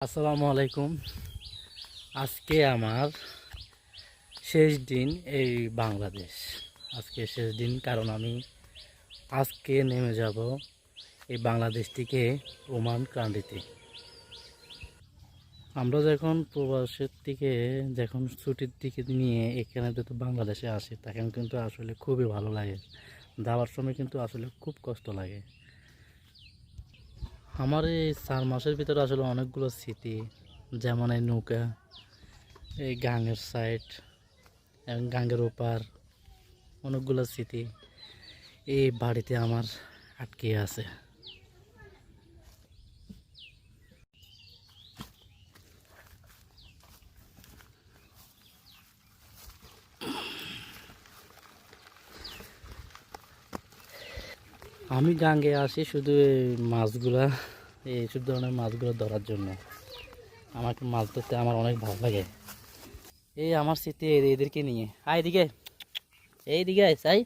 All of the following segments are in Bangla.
আসসালামু আলাইকুম। আজকে আমার শেষ দিন এই বাংলাদেশ। আজকে শেষ দিন কারণ আমি আজকে নেমে যাব এই বাংলাদেশ থেকে ওমান কান্ডিতে আমরা যখন প্রবাসের থেকে যখন ছুটির দিকে নিয়ে এখানে তো বাংলাদেশে আসি, তখন কিন্তু আসলে খুবই ভালো লাগে। যাওয়ার সময় কিন্তু আসলে খুব কষ্ট লাগে। আমার এই চার মাসের ভিতরে আসলে অনেকগুলো স্মৃতি, যেমন এই নৌকা, এই গাঙের সাইড এবং গাঙের ওপার, অনেকগুলো স্মৃতি এই বাড়িতে আমার আটকে আছে। আমি গাঙ্গে আসি শুধু এই মাছগুলা, এই সব ধরনের মাছগুলো ধরার জন্য। আমাকে মাছ ধরতে আমার অনেক ভালো লাগে। এই আমার স্মৃতি এদের- এদেরকে নিয়ে। আয় এদিকে এইদিকে আয়, চাই।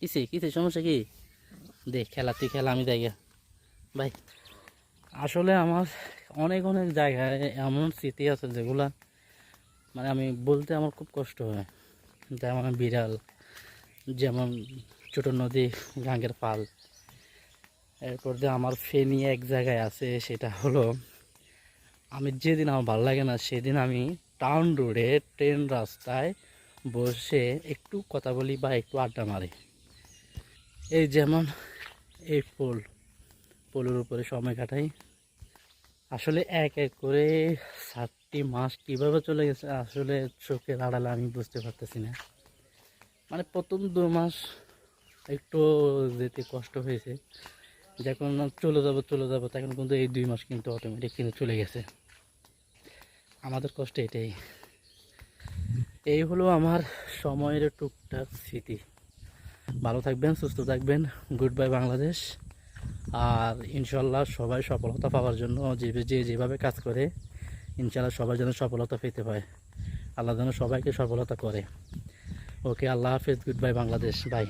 কিসে কিসে, সমস্যা কি? দেখ খেলা, তুই খেলা, আমি যাই ভাই, আসলে আমার অনেক অনেক জায়গায় এমন স্মৃতি আছে যেগুলা মানে আমি বলতে আমার খুব কষ্ট হয়। যেমন বিড়াল, যেমন ছোট নদী, গাঙ্গের পাল। এরপর যে আমার ফেনি এক জায়গায় আছে, সেটা হলো, আমি যেদিন আমার ভালো লাগে না, সেদিন আমি টাউন রোডে ট্রেন রাস্তায় বসে একটু কথা বলি বা একটু আড্ডা মারি। এই যেমন এই পোল, পোলের উপরে সময় কাটাই। আসলে এক এক করে সাতটি মাস কীভাবে চলে গেছে, আসলে চোখের আড়ালে আমি বুঝতে পারতেছি না। মানে প্রথম দু মাস একটু যেতে কষ্ট হয়েছে। যখন চলে যাব চলে যাব, তখন কিন্তু এই দুই মাস কিন্তু অটোমেটিক কিন্তু চলে গেছে। আমাদের কষ্ট এটাই। এই হলো আমার সময়ের টুকটাক স্মৃতি। ভালো থাকবেন, সুস্থ থাকবেন গুড বাই বাংলাদেশ। আর ইনশাল্লাহ সবাই সফলতা পাওয়ার জন্য যে যে যেভাবে কাজ করে, ইনশাল্লাহ সবাই যেন সফলতা পেতে পায়। আল্লাহ যেন সবাইকে সফলতা করে। ওকে, আল্লাহ হাফেজ গুড বাই বাংলাদেশ বাই